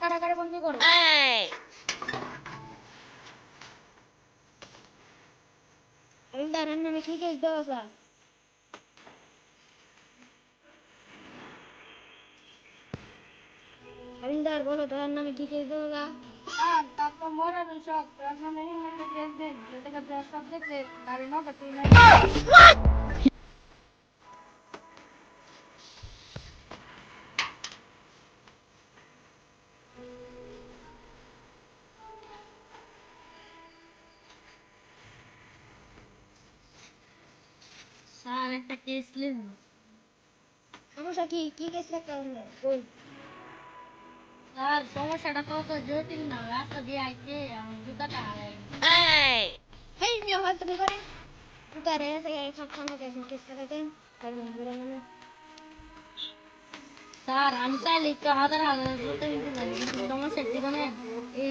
কাটাকাটি বন্ধ করো হাবিলদার নামে কি কেস দেওয়া স্যার হাবিলদার বলো তোমার নামে কি কেস দেওয়া গা মরার সব তার নামে কেস দেন যেটাকে সব দেখলে গাড়ি নটা স্যার একটা কেস লিন সমস্যা কি কি কেস একটা বল স্যার সমস্যাটা তো তো জটিল না রাস্তা দিয়ে আইতে আমার জুতাটা হারাই হেই মিয়া হল তুমি করে জুতা রে সব সময় কেস কেস করতে স্যার আমি চাইলে একটু হাজার হাজার জুতা নিতে পারি কিন্তু সমস্যা জানে এই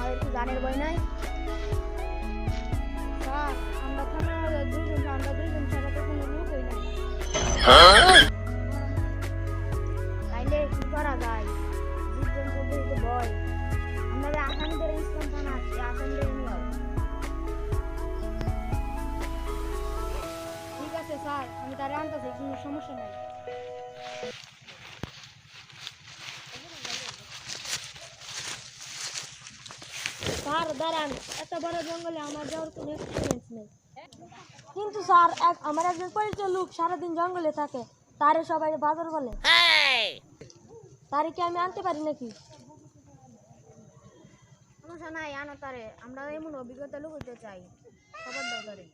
আমাদের কি গানের বই নাই। স্যার, আমরা দুইজন আমরা দুইজন ছাড়া করা যায়? দুজন নিয়েও ঠিক আছে, স্যার, আমি তারে আনতেছি, কোনো সমস্যা নাই। স্যার দাঁড়ান। এত বড় জঙ্গলে আমার যাওয়ার কোনো এক্সপিরিয়েন্স নেই। কিন্তু স্যার এক আমার একজন পরিচয় লোক সারাদিন জঙ্গলে থাকে। তারে সবাই বাজার বলে। তারে কি আমি আনতে পারি নাকি? সমস্যা নাই আনো তারে। আমরা এমন অভিজ্ঞতা লোক হতে চাই। খবর দাও তারে।